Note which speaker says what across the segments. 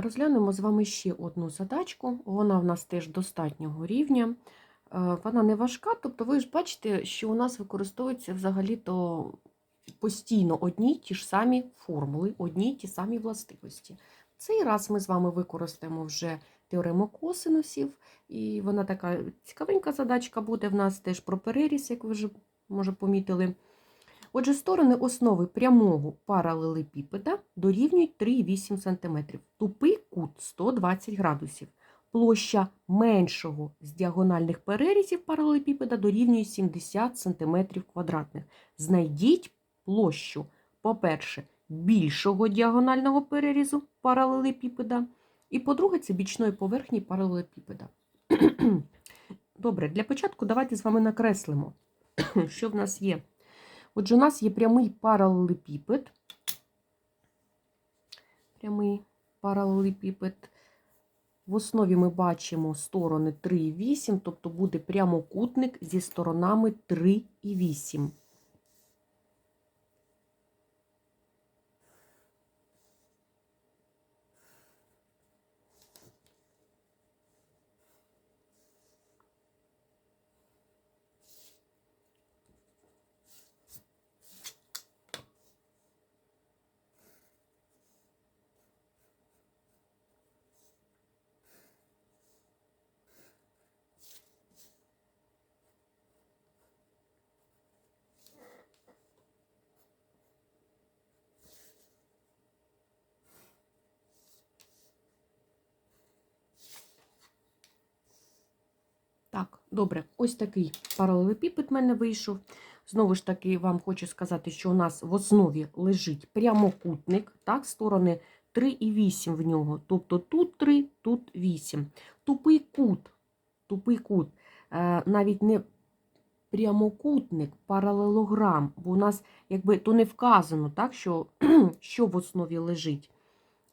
Speaker 1: Розглянемо з вами ще одну задачку. Вона в нас теж достатнього рівня. Е, Вона не важка, тобто ви ж бачите, що у нас використовуються взагалі-то постійно одні ті ж самі формули, одні ті самі властивості. Цей раз ми з вами використаємо вже теорему косинусів, і вона така цікавенька задачка буде в нас теж про переріз, як ви вже може помітили. Отже, сторони основи прямого паралелепіпеда дорівнюють 3,8 см. Тупий кут 120 градусів. Площа меншого з діагональних перерізів паралелепіпеда дорівнює 70 см квадратних. Знайдіть площу, по-перше, більшого діагонального перерізу паралелепіпеда, і, по-друге, це бічної поверхні паралелепіпеда. Добре, для початку давайте з вами накреслимо, що в нас є. Отже, у нас є прямий паралелепіпед. Прямий паралелепіпед. В основі ми бачимо сторони 3,8, тобто буде прямокутник зі сторонами 3,8. Так, добре, ось такий паралелепіпед в мене вийшов. Знову ж таки, вам хочу сказати, що у нас в основі лежить прямокутник, так, сторони 3 і 8 в нього. Тобто тут 3, тут 8. Тупий кут, тупий кут, е, навіть не прямокутник, паралелограм, бо у нас якби то не вказано, так, що, що в основі лежить.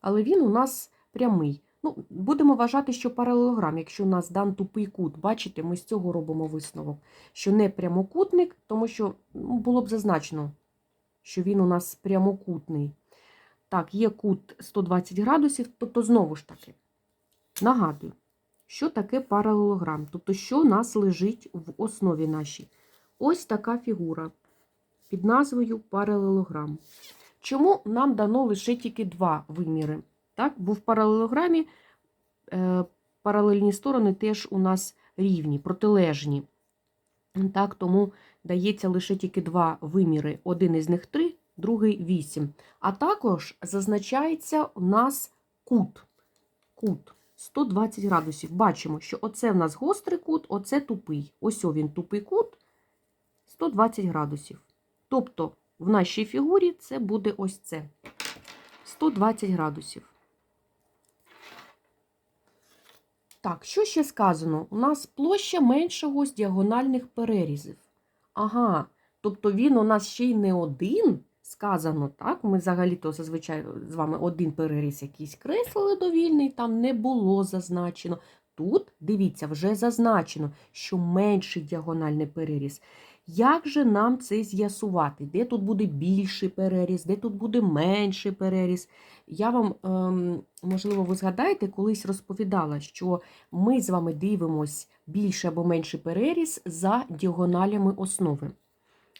Speaker 1: Але він у нас прямий. Ну, Будемо вважати, що паралелограм, якщо у нас дан тупий кут, бачите, ми з цього робимо висновок, що не прямокутник, тому що ну, було б зазначено, що він у нас прямокутний. Так, є кут 120 градусів, тобто, знову ж таки, нагадую, що таке паралелограм, тобто, що у нас лежить в основі нашій. Ось така фігура під назвою паралелограм. Чому нам дано лише тільки два виміри? Так? Бо в паралелограмі е, паралельні сторони теж у нас рівні, протилежні. Так, Тому дається лише тільки два виміри. Один із них 3, другий 8. А також зазначається у нас кут. Кут 120 градусів. Бачимо, що оце в нас гострий кут, оце тупий. Ось він тупий кут 120 градусів. Тобто в нашій фігурі це буде ось це. 120 градусів. Так, що ще сказано? У нас площа меншого з діагональних перерізів. Ага, тобто він у нас ще й не один, сказано, так? Ми взагалі-то зазвичай з вами один переріз якийсь креслили довільний, там не було зазначено. Тут, дивіться, вже зазначено, що менший діагональний переріз. Як же нам це з'ясувати? Де тут буде більший переріз, де тут буде менший переріз? Я вам, ем, можливо, ви згадаєте, колись розповідала, що ми з вами дивимось більший або менший переріз за діагоналями основи.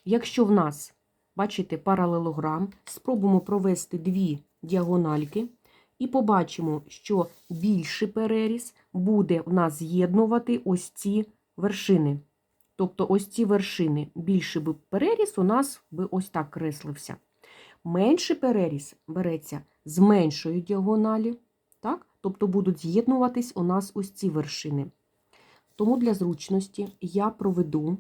Speaker 1: Якщо в нас, бачите, паралелограм, спробуємо провести дві діагональки і побачимо, що більший переріз буде в нас з'єднувати ось ці вершини. Тобто ось ці вершини, більший би переріз у нас би ось так креслився. Менший переріз береться з меншої діагоналі, так? тобто будуть з'єднуватись у нас ось ці вершини. Тому для зручності я проведу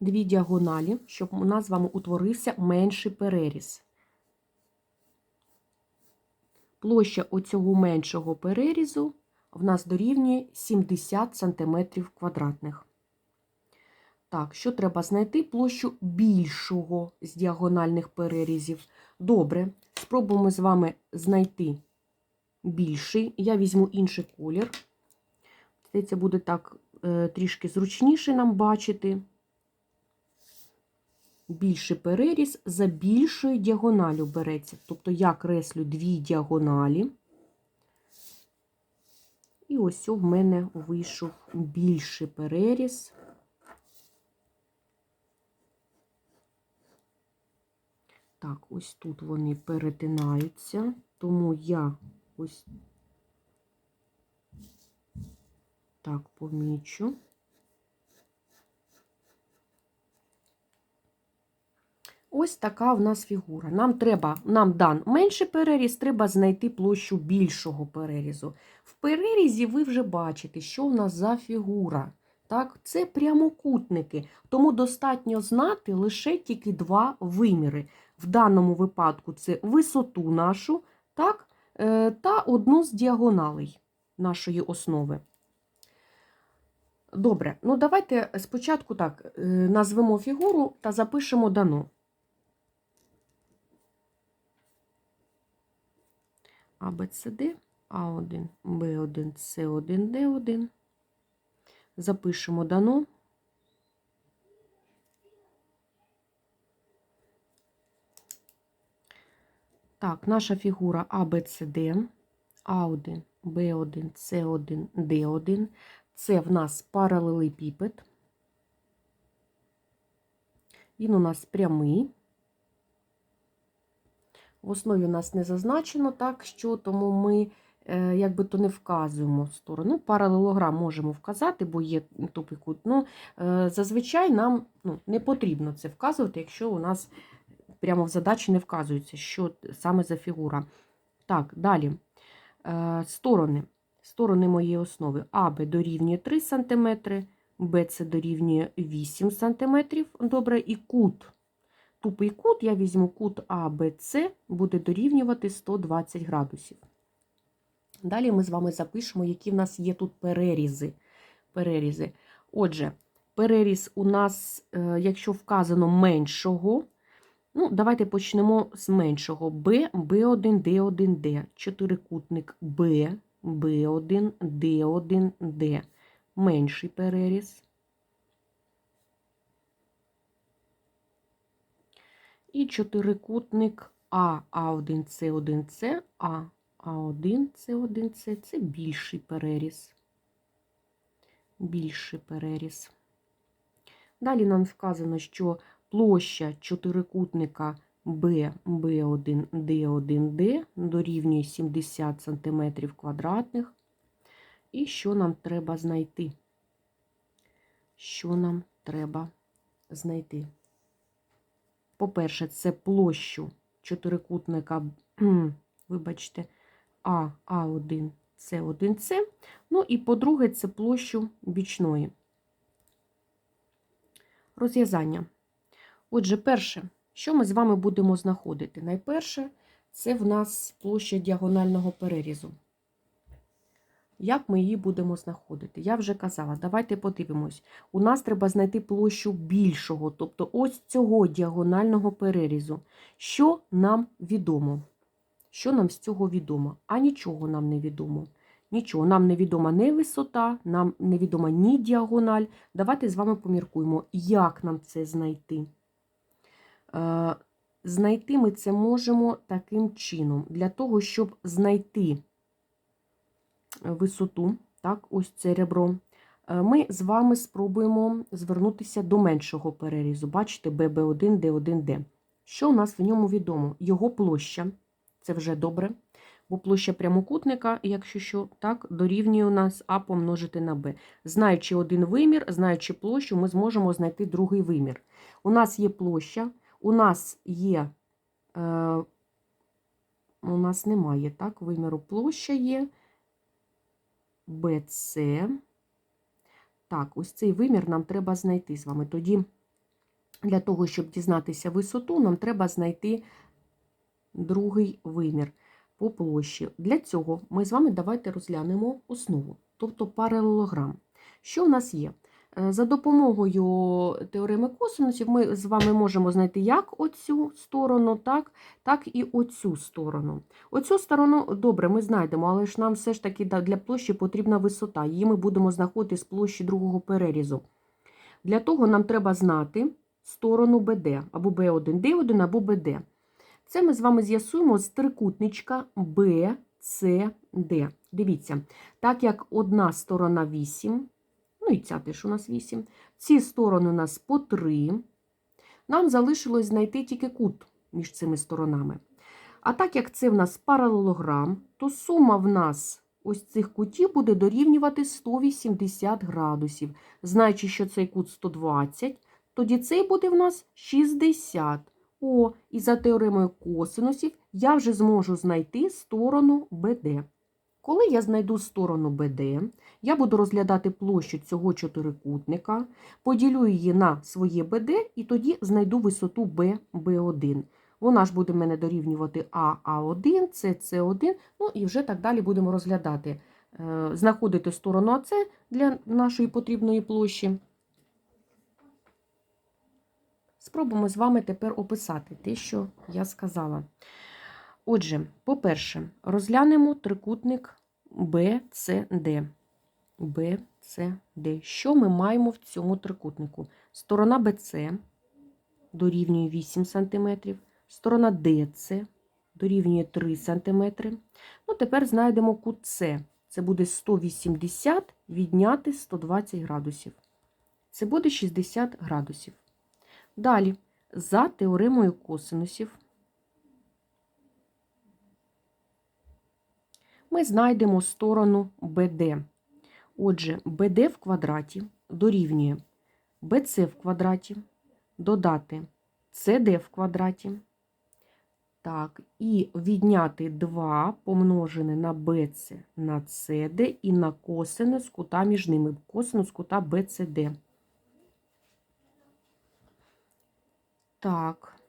Speaker 1: дві діагоналі, щоб у нас з вами утворився менший переріз. Площа оцього меншого перерізу в нас дорівнює 70 см квадратних. Так, що треба знайти площу більшого з діагональних перерізів. Добре, спробуємо з вами знайти більший. Я візьму інший колір. Це буде так е, трішки зручніше нам бачити. більший переріз за більшою діагоналю береться. Тобто я креслю дві діагоналі. І ось в мене вийшов більший переріз. Так, ось тут вони перетинаються, тому я ось так помічу. Ось така в нас фігура. Нам треба, нам дан менший переріз, треба знайти площу більшого перерізу. В перерізі ви вже бачите, що в нас за фігура. Так, Це прямокутники, тому достатньо знати лише тільки два виміри. В даному випадку це висоту нашу так, е, та одну з діагоналей нашої основи. Добре, ну давайте спочатку так е, назвемо фігуру та запишемо дано. Б, А1, Б1, С1, Д1. Запишемо дано. Так, наша фігура Б, А1, Б1, С1, Д1. Це в нас паралелепіпед. Він у нас прямий. В основі у нас не зазначено, так що тому ми е, якби то не вказуємо сторону. Паралелограм можемо вказати, бо є тупий кут. Ну, е, Зазвичай нам ну, не потрібно це вказувати, якщо у нас прямо в задачі не вказується, що саме за фігура. Так, далі. Е, сторони. Сторони моєї основи АБ дорівнює 3 см, БЦ дорівнює 8 см. Добре, і кут тупий кут, я візьму кут АБЦ, буде дорівнювати 120 градусів. Далі ми з вами запишемо, які в нас є тут перерізи. перерізи. Отже, переріз у нас, е, якщо вказано меншого, ну, давайте почнемо з меншого. Б, Б1, Д1, Д. Чотирикутник Б, Б1, Д1, Д. Менший переріз. І чотирикутник А, А1, С1, С, А, А1, С1, С це більший переріз. Більший переріз. Далі нам вказано, що площа чотирикутника Б1, Д1, Д дорівнює 70 см квадратних. І що нам треба знайти? Що нам треба знайти? По-перше, це площу чотирикутника, вибачте, А, А1, С1, С. Ну і по-друге, це площу бічної. Розв'язання. Отже, перше, що ми з вами будемо знаходити? Найперше, це в нас площа діагонального перерізу. Як ми її будемо знаходити? Я вже казала, давайте подивимось. У нас треба знайти площу більшого, тобто ось цього діагонального перерізу. Що нам відомо? Що нам з цього відомо? А нічого нам не відомо. Нічого, нам не відома ні висота, нам не відома ні діагональ. Давайте з вами поміркуємо, як нам це знайти. Е, знайти ми це можемо таким чином. Для того, щоб знайти висоту, так, ось це ребро, е, ми з вами спробуємо звернутися до меншого перерізу. Бачите, ББ1, Д1Д. Що у нас в ньому відомо? Його площа, це вже добре, бо площа прямокутника, якщо що, так, дорівнює у нас А помножити на Б. Знаючи один вимір, знаючи площу, ми зможемо знайти другий вимір. У нас є площа, у нас є. Е, у нас немає так, виміру площа є. BC. Так, ось цей вимір нам треба знайти з вами. Тоді, для того, щоб дізнатися висоту, нам треба знайти другий вимір по площі. Для цього ми з вами давайте розглянемо основу, тобто паралелограм. Що у нас є? Е, за допомогою теореми косинусів ми з вами можемо знайти як оцю сторону, так так і оцю сторону. Оцю сторону, добре, ми знайдемо, але ж нам все ж таки для площі потрібна висота. Її ми будемо знаходити з площі другого перерізу. Для того нам треба знати, сторону БД, або Б1, Д1, або БД. Це ми з вами з'ясуємо з трикутничка Б, С, Д. Дивіться, так як одна сторона 8, ну і ця теж у нас 8, ці сторони у нас по 3, нам залишилось знайти тільки кут між цими сторонами. А так як це в нас паралелограм, то сума в нас ось цих кутів буде дорівнювати 180 градусів. Знаючи, що цей кут 120, тоді цей буде в нас 60. О, і за теоремою косинусів я вже зможу знайти сторону БД. Коли я знайду сторону БД, я буду розглядати площу цього чотирикутника, поділю її на своє БД і тоді знайду висоту Б, Б1. Вона ж буде мене дорівнювати А, А1, С, С1, ну і вже так далі будемо розглядати, е, знаходити сторону АС для нашої потрібної площі. Спробуємо з вами тепер описати те, що я сказала. Отже, по-перше, розглянемо трикутник BCD. BCD. Що ми маємо в цьому трикутнику? Сторона BC дорівнює 8 см, сторона DC дорівнює 3 см. Ну, тепер знайдемо кут С. Це буде 180 відняти 120 градусів. Це буде 60 градусів. Далі, за теоремою косинусів, ми знайдемо сторону BD. Отже, BD в квадраті дорівнює BC в квадраті, додати CD в квадраті. Так, і відняти 2 помножене на BC на CD і на косинус кута між ними, косинус кута BCD. Так.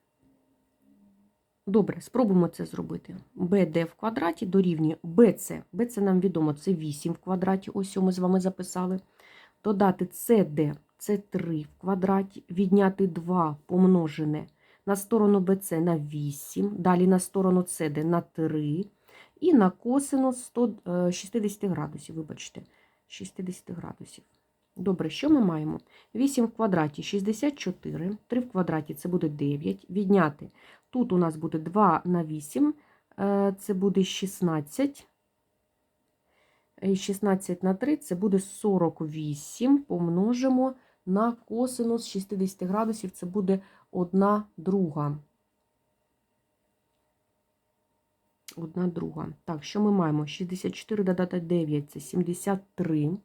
Speaker 1: Добре, спробуємо це зробити. BD в квадраті дорівнює BC. BC нам відомо, це 8 в квадраті, ось ми з вами записали. Додати CD, це 3 в квадраті, відняти 2 помножене на сторону BC на 8, далі на сторону CD на 3 і на косинус 160 градусів, вибачте, 60 градусів. Добре, що ми маємо? 8 в квадраті 64, 3 в квадраті це буде 9. Відняти. Тут у нас буде 2 на 8, це буде 16. 16 на 3 це буде 48. Помножимо на косинус 60 градусів, це буде 1 друга. 1 друга. Так, що ми маємо? 64 додати 9 це 73.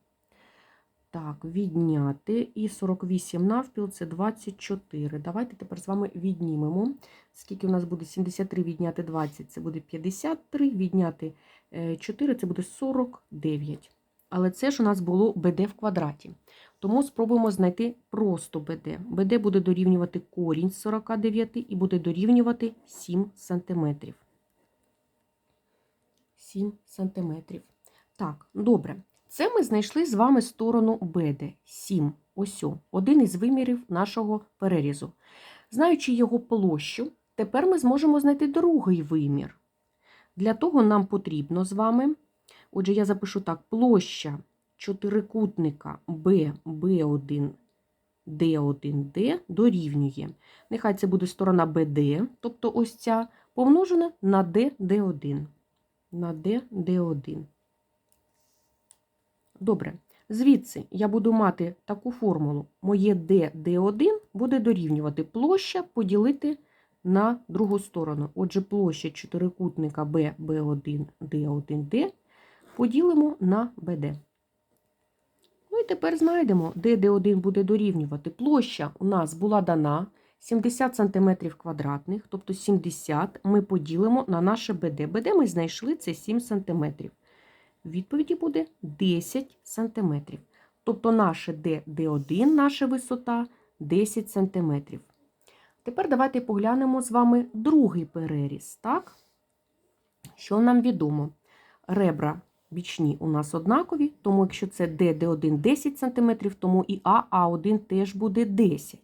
Speaker 1: Так, відняти. І 48 навпіл це 24. Давайте тепер з вами віднімемо. Скільки у нас буде 73 відняти 20, це буде 53, відняти 4 це буде 49. Але це ж у нас було БД в квадраті. Тому спробуємо знайти просто БД. БД буде дорівнювати корінь з 49 і буде дорівнювати 7 см. 7 см. Так, добре. Це ми знайшли з вами сторону БД 7. Ось один із вимірів нашого перерізу. Знаючи його площу, тепер ми зможемо знайти другий вимір. Для того нам потрібно з вами, отже, я запишу так: площа чотирикутника B, B1, D1D дорівнює. Нехай це буде сторона BD, тобто ось ця, помножена на D, D1. На D, D1. Добре. Звідси я буду мати таку формулу. Моє D, D1 буде дорівнювати площа поділити на другу сторону. Отже, площа чотирикутника B, B1, D1D поділимо на BD. Ну і тепер знайдемо, де D1 буде дорівнювати. Площа у нас була дана 70 см квадратних, тобто 70 ми поділимо на наше BD. BD ми знайшли це 7 см. Відповіді буде 10 см. Тобто наше D, D1, наша висота 10 см. Тепер давайте поглянемо з вами другий переріз. Так? Що нам відомо? Ребра бічні у нас однакові, тому якщо це D, D1 10 см, тому і А, А1 теж буде 10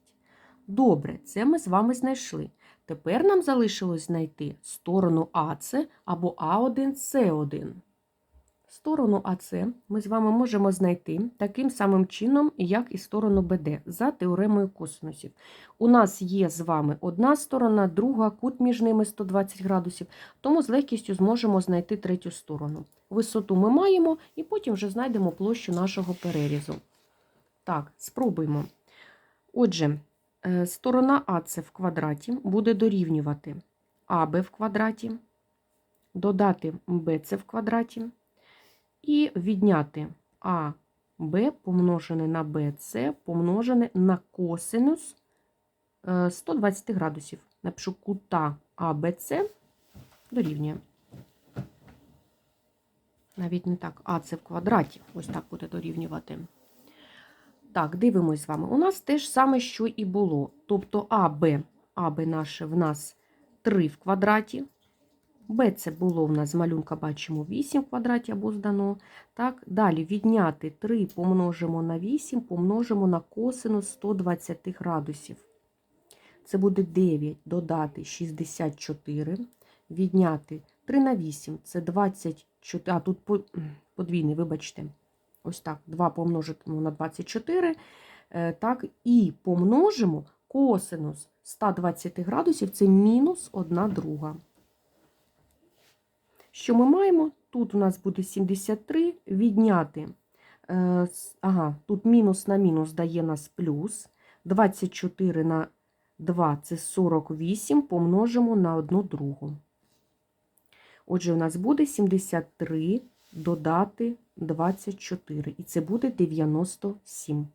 Speaker 1: Добре, це ми з вами знайшли. Тепер нам залишилось знайти сторону АС або А1, С1. Сторону АС ми з вами можемо знайти таким самим чином, як і сторону БД, за теоремою косинусів. У нас є з вами одна сторона, друга, кут між ними 120 градусів, тому з легкістю зможемо знайти третю сторону. Висоту ми маємо, і потім вже знайдемо площу нашого перерізу. Так, спробуємо. Отже, е, сторона АС в квадраті буде дорівнювати АБ в квадраті, додати БЦ в квадраті і відняти АБ помножене на БЦ помножене на косинус е, 120 градусів. Напишу кута АБЦ дорівнює. Навіть не так, а це в квадраті. Ось так буде дорівнювати. Так, дивимось з вами. У нас те ж саме, що і було. Тобто АБ, АБ наше в нас 3 в квадраті. Б це було в нас з малюнка, бачимо 8 в квадраті або здано. Так, Далі відняти 3 помножимо на 8, помножимо на косинус 120 градусів. Це буде 9 додати 64, відняти 3 на 8 це 24, а тут подвійний, вибачте. Ось так, 2 помножимо на 24, е, так, і помножимо косинус 120 градусів, це мінус 1 друга. Що ми маємо? Тут у нас буде 73, відняти, е, ага, тут мінус на мінус дає нас плюс, 24 на 2 це 48, помножимо на 1 другу. Отже, у нас буде 73 додати 24, і це буде 97.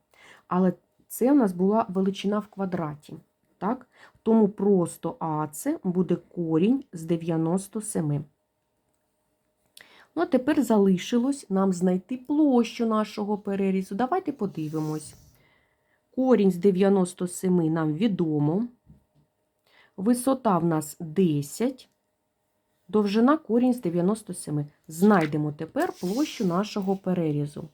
Speaker 1: Але це у нас була величина в квадраті. Так? Тому просто АЦ буде корінь з 97. Ну, а тепер залишилось нам знайти площу нашого перерізу. Давайте подивимось. Корінь з 97 нам відомо. Висота в нас 10. Довжина корінь з 97. Знайдемо тепер площу нашого перерізу.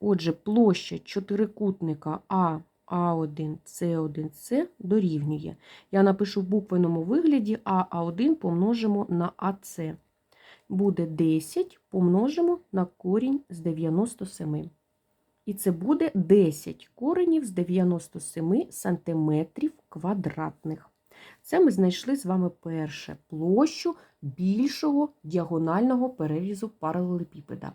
Speaker 1: Отже, площа чотирикутника А, А1, С1, С дорівнює. Я напишу в буквеному вигляді А, А1 помножимо на АС. Буде 10 помножимо на корінь з 97. І це буде 10 коренів з 97 сантиметрів квадратних. Це ми знайшли з вами перше площу більшого діагонального перерізу паралелепіпеда.